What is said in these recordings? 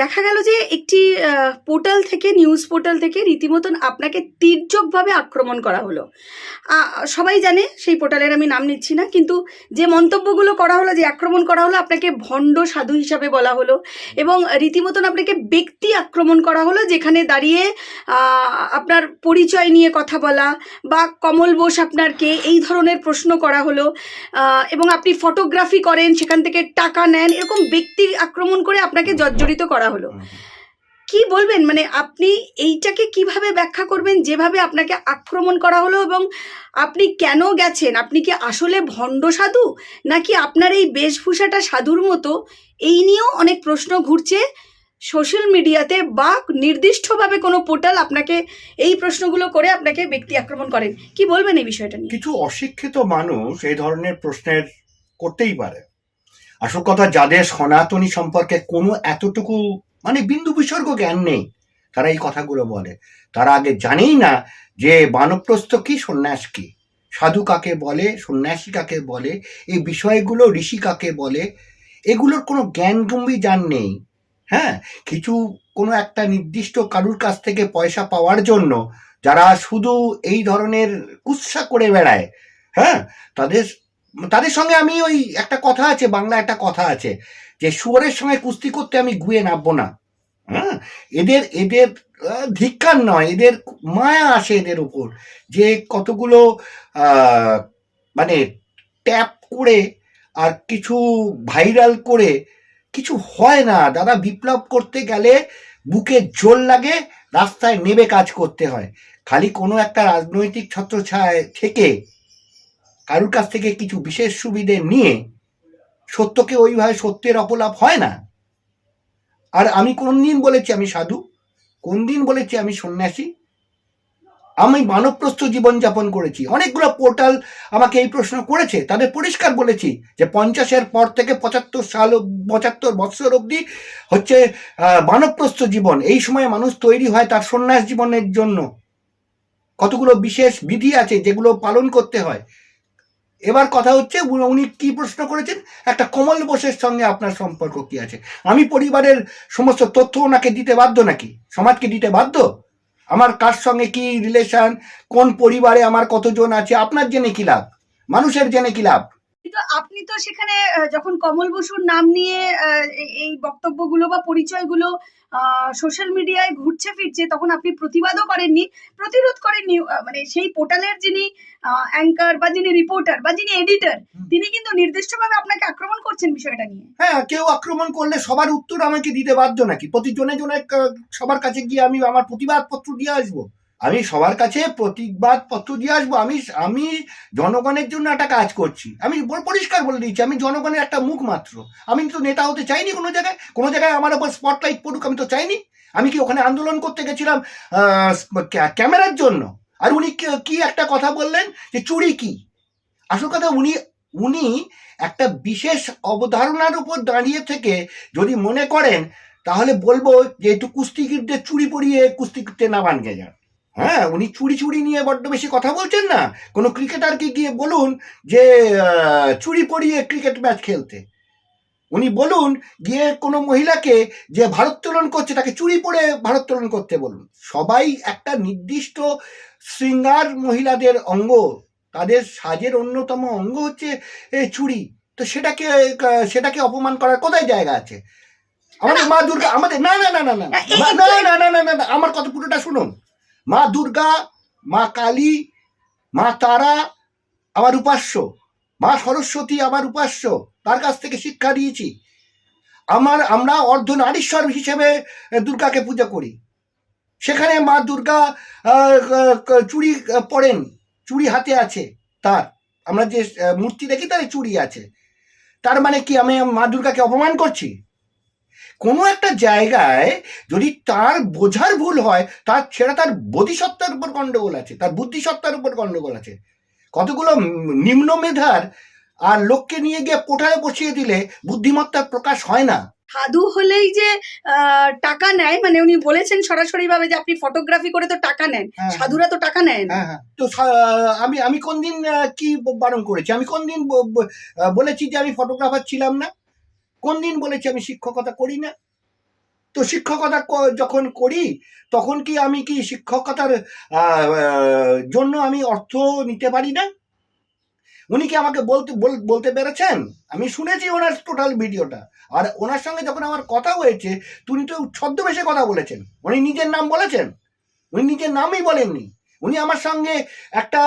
দেখা গেল যে একটি পোর্টাল থেকে, নিউজ পোর্টাল থেকে রীতিমতন আপনাকে তীর্যকভাবে আক্রমণ করা হলো। সবাই জানে সেই পোর্টালের আমি নাম নিচ্ছি না, কিন্তু যে মন্তব্যগুলো করা হলো, যে আক্রমণ করা হলো, আপনাকে ভণ্ড সাধু হিসাবে বলা হলো এবং রীতিমতন আপনাকে ব্যক্তি আক্রমণ করা হলো, যেখানে দাঁড়িয়ে আপনার পরিচয় নিয়ে কথা বলা বা কমল বোস আপনার কে এই ধরনের প্রশ্ন করা হলো এবং আপনি ফটোগ্রাফি করেন, সেখান থেকে টাকা নেন, এরকম ব্যক্তি আক্রমণ করে আপনাকে জর্জরিত করা হলো। কি বলবেন? মানে আপনি এইটাকে কীভাবে ব্যাখ্যা করবেন? যেভাবে আপনাকে আক্রমণ করা হলো এবং আপনি কেন গেছেন? আপনি কি আসলে ভণ্ড সাধু? নাকি আপনার এই বেশভূষাটা সাধুর মতো? এই নিয়েও অনেক প্রশ্ন ঘুরছে সোশ্যাল মিডিয়াতে বা নির্দিষ্টভাবে কোনো পোর্টাল আপনাকে এই প্রশ্নগুলো করে আপনাকে ব্যক্তি আক্রমণ করেন। কি বলবেন এই বিষয়টা নিয়ে? কিছু অশিক্ষিত মানুষ এই ধরনের প্রশ্নের করতেই পারে। আসল কথা, যাদের সনাতনী সম্পর্কে কোনো এতটুকু মানে বিন্দু বিসর্গ জ্ঞান নেই, তারা এই কথাগুলো বলে। তারা আগে জানেই না যে বানপ্রস্থ কি, সন্ন্যাস কি। সাধু কাকে বলে, সন্ন্যাসী কাকে বলে, এই বিষয়গুলো ঋষি কাকে বলে, এগুলোর কোনো জ্ঞান গম্ভীর জান নেই। হ্যাঁ কিছু কোনো একটা নির্দিষ্ট কারুর কাছ থেকে পয়সা পাওয়ার জন্য যারা শুধু এই ধরনের কুৎসা করে বেড়ায় হ্যাঁ তাদের তাদের সঙ্গে আমি ওই একটা কথা আছে বাংলা একটা কথা আছে, যে শুয়োরের সঙ্গে কুস্তি করতে আমি গুয়ে নামবো না। হ্যাঁ? এদের এদের ধিক্কার নয়, এদের মায়া আসে এদের উপর। যে কতগুলো মানে ট্যাপ করে আর কিছু ভাইরাল করে কিছু হয় না। দাদা, বিপ্লব করতে গেলে বুকে জোর লাগে, রাস্তায় নেবে কাজ করতে হয়। খালি কোনো একটা রাজনৈতিক ছত্রছায় থেকে কারুর কাছ থেকে কিছু বিশেষ সুবিধে নিয়ে সত্যকে ওইভাবে সত্যের অপলাপ হয় না। আর আমি কোন দিন বলেছি আমি সাধু? কোন দিন বলেছি আমি সন্ন্যাসী? আমি মানবপ্রস্থ জীবনযাপন করেছি। অনেকগুলো পোর্টাল আমাকে এই প্রশ্ন করেছে, তাদের পরিষ্কার বলেছি যে পঞ্চাশের পর থেকে পঁচাত্তর সাল পঁচাত্তর বৎসর অবধি হচ্ছে মানবপ্রস্থ জীবন। এই সময় মানুষ তৈরি হয় তার সন্ন্যাস জীবনের জন্য। কতগুলো বিশেষ বিধি আছে যেগুলো পালন করতে হয়। এবার কথা হচ্ছে উনি- কি প্রশ্ন করেছেন? একটা কমল বোসের সঙ্গে আপনার সম্পর্ক কি আছে? আমি পরিবারের সমস্ত তথ্য ওনাকে দিতে বাধ্য নাকি? সমাজকে দিতে বাধ্য? আমার কার সঙ্গে কি রিলেশন কোন পরিবারে আমার কতজন আছে? আপনার জেনে কি লাভ? মানুষের জেনে কি লাভ? কিন্তু আপনি তো সেখানে যখন কমল বসুর নাম নিয়ে এই- বক্তব্যগুলো বা পরিচয়গুলো সোশ্যাল মিডিয়ায় ঘুরছে ফিরছে তখন আপনি প্রতিবাদও করেননি প্রতিরোধ করেননি মানে সেই পোর্টালের যিনি অ্যাঙ্কার বা যিনি রিপোর্টার বা যিনি এডিটর তিনি কিন্তু নির্দিষ্টভাবে আপনাকে আক্রমণ করছেন বিষয়টা নিয়ে। হ্যাঁ কেউ আক্রমণ করলে সবার উত্তর আমাকে দিতে বাধ্য নাকি? প্রতি জনে জনে সবার কাছে গিয়ে আমি আমার প্রতিবাদ পত্র দিয়ে আসব? আমি সবার কাছে প্রতিবাদ পত্র দিয়ে আসব। আমি আমি জনগণের জন্য একটা কাজ করছি। আমি পরিষ্কার বলে দিচ্ছি, আমি জনগণের একটা মুখ মাত্র। আমি তো নেতা হতে চাইনি কোনো জায়গায়। কোনো জায়গায় আমার ওপর স্পটলাইট পড়ুক, আমি তো চাইনি। আমি কি ওখানে আন্দোলন করতে গেছিলাম ক্যামেরার জন্য? আর উনি কি- একটা কথা বললেন যে চুরি কি? আসল কথা উনি উনি একটা বিশেষ অবধারণার উপর দাঁড়িয়ে থেকে যদি মনে করেন, তাহলে বলব যে একটু কুস্তিগিরদের চুরি পরিয়ে কুস্তি নামান যান। হ্যাঁ উনি চুরি চুরি নিয়ে বড্ড বেশি কথা বলছেন না কোনো ক্রিকেটারকে গিয়ে বলুন যে চুরি পরিয়ে ক্রিকেট ম্যাচ খেলতে উনি বলুন গিয়ে কোনো মহিলাকে যে ভারোত্তোলন করছে তাকে চুরি পরে ভারোত্তোলন করতে বলুন সবাই একটা নির্দিষ্ট শৃঙ্গার মহিলাদের অঙ্গ তাদের সাজের অন্যতম অঙ্গ হচ্ছে এ, চুড়ি তো সেটাকে সেটাকে অপমান করার কোথায় জায়গা আছে আমাদের মা দুর্গা আমাদের না না না না না না এই- না না না না না না না আমার কথা পুরোটা শুনুন মা দুর্গা, মা কালী, মা তারা আমার উপাস্য। মা সরস্বতী আমার উপাস্য। তার কাছ থেকে শিক্ষা দিয়েছি আমার, আমরা অর্ধ নারীশ্বর হিসেবে দুর্গাকে পূজা করি। সেখানে মা দুর্গা চুড়ি পরেন, চুড়ি হাতে আছে তার। আমরা যে মূর্তি দেখি তার চুড়ি আছে। তার মানে কি আমি মা দুর্গাকে অপমান করছি? কোনো একটা জায়গায় যদি তার বোঝার ভুল হয় তার সেটা তার বোধিসত্তার উপর গন্ডগোল আছে তার বুদ্ধিসত্তার উপর গন্ডগোল আছে। কতগুলো নিম্ন মেধার আর লোককে নিয়ে গিয়ে কোঠায় বসিয়ে দিলে বুদ্ধিমত্তার প্রকাশ হয় না। সাধু হলেই যে আহ, টাকা নেয় মানে উনি বলেছেন সরাসরি ভাবে যে আপনি ফটোগ্রাফি করে তো টাকা নেন হ্যাঁ। সাধুরা তো টাকা নেন হ্যাঁ হ্যাঁ। তো আমি আমি কোন দিন কি বারণ করেছি? আমি কোন দিন বলেছি যে আমি ফটোগ্রাফার ছিলাম না? কোন দিন বলেছি আমি শিক্ষকতা করি না? তো শিক্ষকতা যখন করি, তখন কি আমি কি শিক্ষকতার জন্য আমি অর্থ নিতে পারি না? উনি কি আমাকে বলতে, বল- বলতে পেরেছেন? আমি শুনেছি ওনার টোটাল ভিডিওটা। আর ওনার সঙ্গে যখন আমার কথা হয়েছে, তিনি তো ছদ্মবেশে কথা বলেছেন। উনি নিজের নাম বলেছেন। উনি নিজের নামই বলেননি। উনি আমার সঙ্গে একটা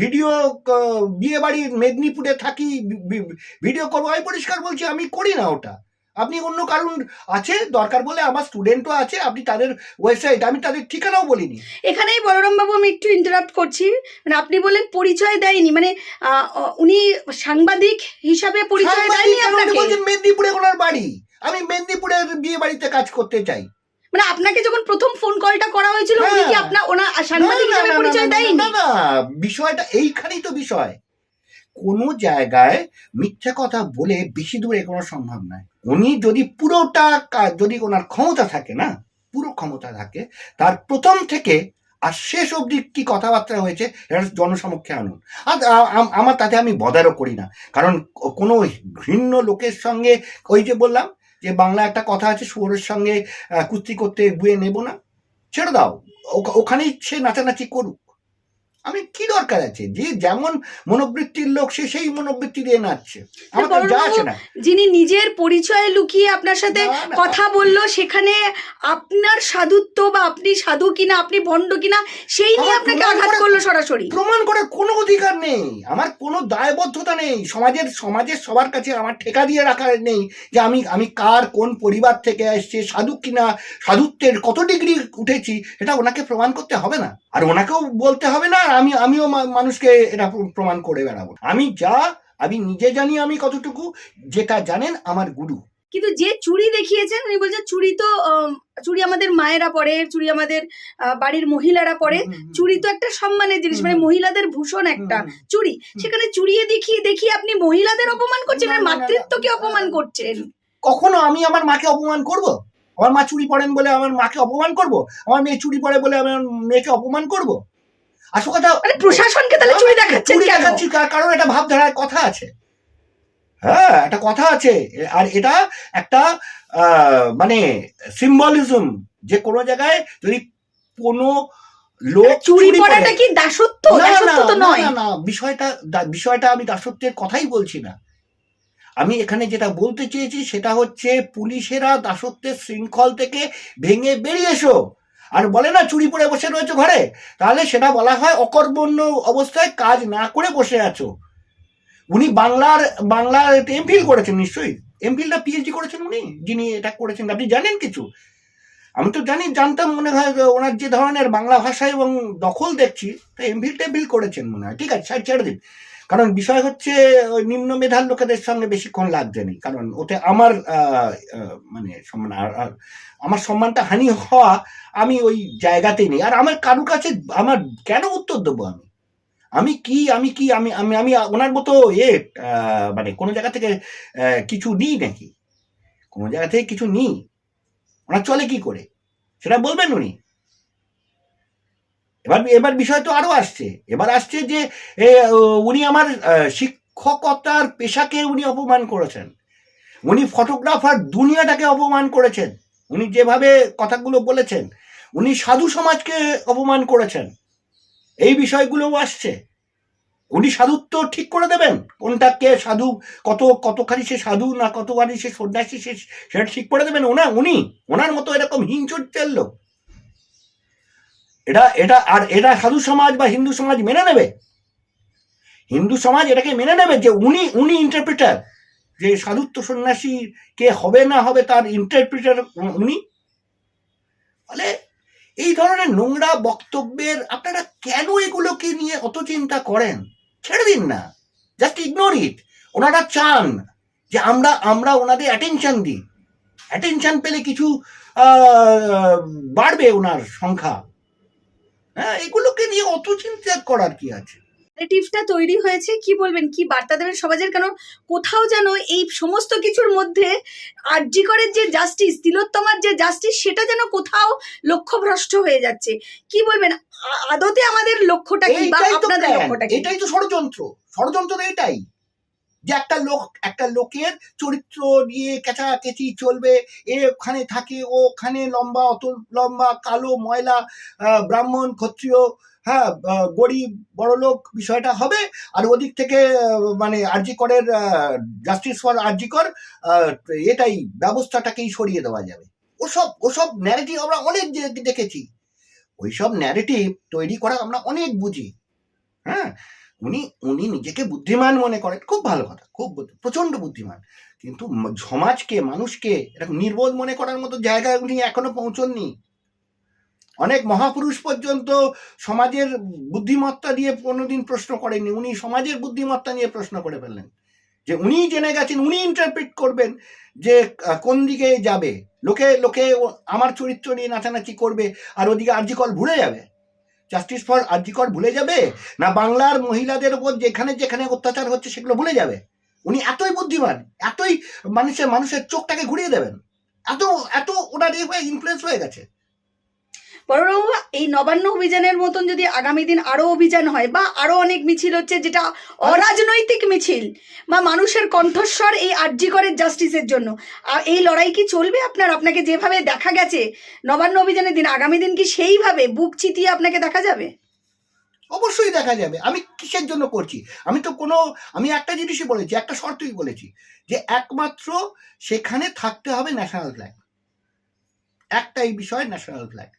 ভিডিও বিয়ে বাড়ির মেদিনীপুরে থাকি ভিডিও করব। আমি পরিষ্কার বলছি আমি করি না ওটা। আপনি অন্য কারণ আছে দরকার বলে আমার স্টুডেন্টও আছে আপনি তাদের ওয়েবসাইট আমি তাদের ঠিকানাও বলিনি। এখানেই বলরাম বাবু আমি একটু ইন্টারাপ্ট করছি। মানে আপনি বলেন পরিচয় দেয়নি মানে উনি সাংবাদিক হিসাবে পরিচয় দেয়নি আপনাকে? মেদিনীপুরে ওনার বাড়ি। আমি মেদিনীপুরের বিয়ে বাড়িতে কাজ করতে চাই। মানে আপনাকে যখন প্রথম ফোন কলটা করা হয়েছিল উনি কি হ্যাঁ। আপনার ওনার সাংবাদিক হিসাবে পরিচয় দেয়নি? না না বিষয়টা এইখানেই তো বিষয়। কোনো জায়গায় মিথ্যা কথা বলে বেশি দূর এগোনো সম্ভব নয়। উনি যদি পুরোটা যদি ওনার ক্ষমতা থাকে না পুরো ক্ষমতা থাকে তার প্রথম থেকে আর শেষ অবধি কি কথাবার্তা হয়েছে এটা জনসমক্ষে আনুন। আর আমার তাতে আমি বদারও করি না। কারণ কোনো ঘৃণ্য লোকের সঙ্গে ওই যে বললাম যে বাংলা একটা কথা আছে, শুয়োরের সঙ্গে কুস্তি করতে, বুয়ে নেব না। ছেড়ে দাও। ওখানেই সে নাচানাচি করুক। আমি কি দরকার আছে? যে যেমন মনোবৃত্তির লোক সে সেই মনোবৃত্তি দিয়ে নাচছে। আমার যা আছে না। যিনি নিজের পরিচয় লুকিয়ে আপনার সাথে। কথা বলল সেখানে আপনার সাধুত্ব বা আপনি সাধু কিনা আপনি ভণ্ড কিনা সেই নিয়ে আপনাকে আঘাত করল সরাসরি। প্রমাণ করার কোনো অধিকার নেই। আমার কোনো দায়বদ্ধতা নেই। সমাজের সমাজের সবার কাছে আমার ঠেকা দিয়ে রাখা নেই যে আমি আমি কার কোন পরিবার থেকে এসছে সাধু কিনা সাধুত্বের কত ডিগ্রি উঠেছি এটা ওনাকে প্রমাণ করতে হবে না। আর ওনাকেও বলতে হবে না আমি আমিও মা- মানুষকে এটা প্র- প্রমাণ করে বেড়াবো। আমি যা আমি নিজে জানি আমি কতটুকু যেটা জানেন আমার গুরু। কিন্তু যে চুড়ি দেখিয়েছেন উনি বলছেন চুড়ি তো চুড়ি আমাদের মায়েরা পরে চুড়ি আমাদের আহ, বাড়ির মহিলারা পরে। চুড়ি তো একটা সম্মানের জিনিস মানে মহিলাদের ভূষণ একটা চুড়ি সেখানে চুড়িয়ে দেখিয়ে দেখিয়ে আপনি মহিলাদের অপমান করছেন না, আর না, না, মাতৃত্বকে অপমান করছেন। কখনো আমি আমার মাকে অপমান করব? আমার মা চুরি পড়েন বলে আমার মাকে অপমান করব? আমার মেয়ে চুরি পড়ে বলে আমার মেয়েকে অপমান করব? আসল কথা মানে প্রশাসনকে তাহলে চুড়ি দেখাচ্ছেন চুরি দেখাচ্ছি কার- কারণ এটা ভাবধারার কথা আছে। হ্যাঁ একটা কথা আছে। আর এটা একটা আহ, মানে সিম্বলিজম। যে কোনো জায়গায় যদি কোনো লোক চুরি পড়াটা কি দাসত্ব? তো নয় না, না, বিষয়টা বিষয়টা আমি দাসত্বের কথাই বলছি না। আমি এখানে যেটা বলতে চেয়েছি সেটা হচ্ছে পুলিশেরা দাসত্বের শৃঙ্খল থেকে ভেঙে বেরিয়ে এসো। আর বলে না চুরি পরে বসে রয়েছে ঘরে? তাহলে সেটা বলা হয় অকর্মণ্য অবস্থায় কাজ না করে বসে আছো। উনি বাংলার বাংলার এমফিল করেছেন নিশ্চয়ই। এমফিলটা পিএইচডি করেছেন উনি, যিনি এটা করেছেন। আপনি জানেন কিছু? আমি তো জানি, জানতাম মনে হয় ওনার যে ধরনের বাংলা ভাষা এবং দখল দেখছি, তো এমফিল টেমফিল করেছেন মনে হয়। ঠিক আছে ছেড়ে দিন। কারণ বিষয় হচ্ছে, ওই নিম্ন মেধার লোকেদের সঙ্গে বেশিক্ষণ লাগছে নি কারণ ওতে আমার মানে সম্মান আমার সম্মানটা হানি হওয়া আমি ওই জায়গাতেই নেই। আর আমার কারুর কাছে, আমার কেন উত্তর দেবো আমি? আমি কি আমি কি, আমি আমি আমি ওনার মতো এ মানে কোনো জায়গা থেকে কিছু নিই নাকি? কোনো জায়গা থেকে কিছু নিই? ওনার চলে কি করে? সেটা বলবেন উনি? এবার এবার বিষয় তো আরও আসছে। এবার আসছে যে উনি আমার শিক্ষকতার পেশাকে উনি অপমান করেছেন। উনি ফটোগ্রাফার দুনিয়াটাকে অপমান করেছেন। উনি যেভাবে কথাগুলো বলেছেন, উনি সাধু সমাজকে অপমান করেছেন। এই বিষয়গুলোও আসছে। উনি সাধুত্ব ঠিক করে দেবেন? কোনটা কে সাধু, কত, কতখানি সে সাধু না কতখানি সে সন্ন্যাসী সে, সেটা ঠিক করে দেবেন? ওনা, উনি, ওনার মতো এরকম হিংসুটের লোক। এটা এটা, আর এটা সাধু সমাজ বা হিন্দু সমাজ মেনে নেবে? হিন্দু সমাজ এটাকে মেনে নেবে যে উনি উনি ইন্টারপ্রিটার যে সাধুত্ব সন্ন্যাসী কে হবে না হবে তার ইন্টারপ্রিটার উনি? ফলে এই ধরনের নোংরা বক্তব্যের আপনারা কেন এগুলোকে নিয়ে অত চিন্তা করেন? ছেড়ে দিন না। জাস্ট ইগনোর ইট ওনারা চান যে আমরা আমরা ওনাদের অ্যাটেনশন দিই। অ্যাটেনশন পেলে কিছু বাড়বে ওনার সংখ্যা। হ্যাঁ এগুলোকে নিয়ে অত চিন্তা করার কি আছে? ন্যারেটিভটা তৈরি হয়েছে কি বলবেন কি বার্তা দেবেন সমাজের? কারণ কোথাও যেন এই সমস্ত কিছুর মধ্যে আর্যিকরের যে জাস্টিস তিলোত্তমার যে জাস্টিস সেটা যেন কোথাও লক্ষ্যভ্রষ্ট হয়ে যাচ্ছে। কি বলবেন আদতে আমাদের লক্ষ্যটা কি বা আপনাদের লক্ষ্যটা কি? এটাই তো ষড়যন্ত্র। ষড়যন্ত্র এটাই। যে একটা লোক, একটা লোকের চরিত্র নিয়ে কেচাকেচি চলবে, এ ওখানে থাকে ওখানে লম্বা অত লম্বা, কালো, ময়লা ব্রাহ্মণ, ক্ষত্রিয় হ্যাঁ গরিব, বড়লোক বিষয়টা হবে, আর ওদিক থেকে মানে আরজিকরের জাস্টিস ফর আরজিকর এটাই ব্যবস্থাটাকেই সরিয়ে দেওয়া যাবে। ওসব ওসব ন্যারেটিভ আমরা অনেক দেখেছি। ওইসব ন্যারেটিভ তৈরি করা আমরা অনেক বুঝি। হ্যাঁ? উনি উনি নিজেকে বুদ্ধিমান মনে করেন। খুব ভালো কথা, খুব প্রচণ্ড বুদ্ধিমান। কিন্তু সমাজকে মানুষকে এরকম নির্বোধ মনে করার মতো জায়গায় উনি এখনও পৌঁছননি। অনেক মহাপুরুষ পর্যন্ত সমাজের বুদ্ধিমত্তা দিয়ে কোনোদিন প্রশ্ন করেননি। উনি সমাজের বুদ্ধিমত্তা নিয়ে প্রশ্ন করে ফেললেন। যে উনি জেনে গেছেন, উনি ইন্টারপ্রিট করবেন যে কোন দিকে যাবে। লোকে লোকে আমার চরিত্র নিয়ে নাচানাচি করবে, আর ওদিকে আর্জিকল ভুলে যাবে। জাস্টিস ফর আর্জিকর ভুলে যাবে? না বাংলার মহিলাদের উপর যেখানে যেখানে অত্যাচার হচ্ছে সেগুলো ভুলে যাবে? উনি এতই বুদ্ধিমান, এতই মানুষের মানুষের চোখটাকে ঘুরিয়ে দেবেন। এত এত ওটা দিয়ে হয়ে ইনফ্লুয়েন্স হয়ে গেছে। বড়বাবু, এই নবান্ন অভিযানের মতন যদি আগামী দিন আরও অভিযান হয় বা আরও অনেক মিছিল হচ্ছে যেটা অরাজনৈতিক মিছিল বা মানুষের কণ্ঠস্বর এই আর্যিকরের জাস্টিসের জন্য, আর এই লড়াই কি চলবে আপনার? আপনাকে যেভাবে দেখা গেছে, নবান্ন অভিযানের দিন, আগামী দিন কি সেইভাবে বুক চিতিয়ে আপনাকে দেখা যাবে? অবশ্যই দেখা যাবে। আমি কিসের জন্য করছি? আমি তো কোনো, আমি একটা জিনিসই বলেছি, একটা শর্তই বলেছি যে একমাত্র সেখানে থাকতে হবে ন্যাশনাল ফ্ল্যাগ একটাই বিষয় ন্যাশনাল ফ্ল্যাগ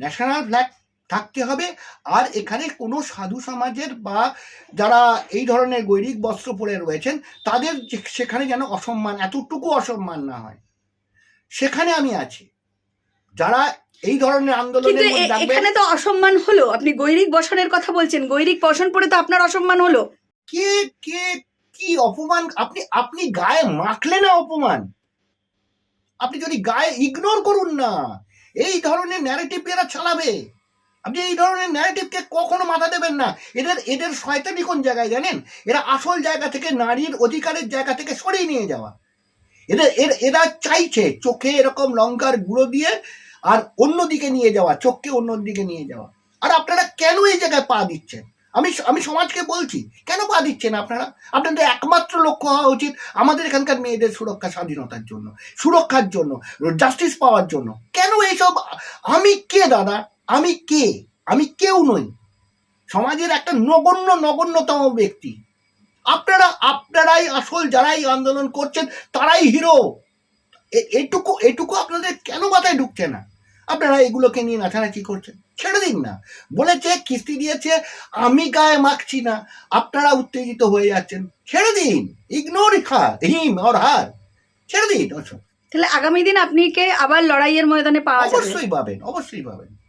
ন্যাশনাল ফ্ল্যাগ থাকতে হবে। আর এখানে কোনো সাধু সমাজের বা যারা এই ধরনের গৈরিক বস্ত্র পরে রয়েছেন তাদের সেখানে যেন অসম্মান এতটুকু অসম্মান না হয়। সেখানে আমি আছি। যারা এই ধরনের থাকবে এখানে তো অসম্মান হলো। আপনি গৈরিক বসনের কথা বলছেন। গৈরিক বসন পরে তো আপনার অসম্মান হলো। কে কে কি অপমান? আপনি আপনি গায়ে মাখলে না অপমান। আপনি যদি গায়ে ইগনোর করুন না। এই ধরনের ন্যারেটিভ এরা চালাবে। আপনি এই ধরনের ন্যারেটিভকে কখনো মাথা দেবেন না। এদের এদের শয়তানি কোন জায়গায় জানেন? এরা আসল জায়গা থেকে নারীর অধিকারের জায়গা থেকে সরিয়ে নিয়ে যাওয়া। এদের এর- চাইছে চোখে এরকম লঙ্কার গুঁড়ো দিয়ে আর অন্যদিকে নিয়ে যাওয়া, চোখকে অন্যদিকে নিয়ে যাওয়া। আর আপনারা কেন এই জায়গায় পা দিচ্ছেন? আমি আমি সমাজকে বলছি, কেন পা দিচ্ছেন আপনারা? আপনাদের একমাত্র লক্ষ্য হওয়া উচিত আমাদের এখানকার মেয়েদের সুরক্ষা, স্বাধীনতার জন্য, সুরক্ষার জন্য জাস্টিস পাওয়ার জন্য। কেন এইসব? আমি কে, দাদা? আমি কে? আমি কেউ নই। সমাজের একটা নগণ্য, নগণ্যতম ব্যক্তি। আপনারা, আপনারাই আসল যারাই আন্দোলন করছেন, তারাই হিরো। এটুকু এটুকু আপনাদের কেন মাথায় ঢুকছে না? আপনারা এগুলোকে নিয়ে নাচানাচি করছেন। ছেড়ে দিন না। বলেছে কিস্তি দিয়েছে আমি গায়ে মাখছি না। আপনারা উত্তেজিত হয়ে যাচ্ছেন। ছেড়ে দিন। Ignore him or her. ছেড়ে দিন। তাহলে আগামী দিন আপনি কে আবার লড়াইয়ের ময়দানে পাওয়া যাবে? অবশ্যই পাবেন অবশ্যই পাবেন।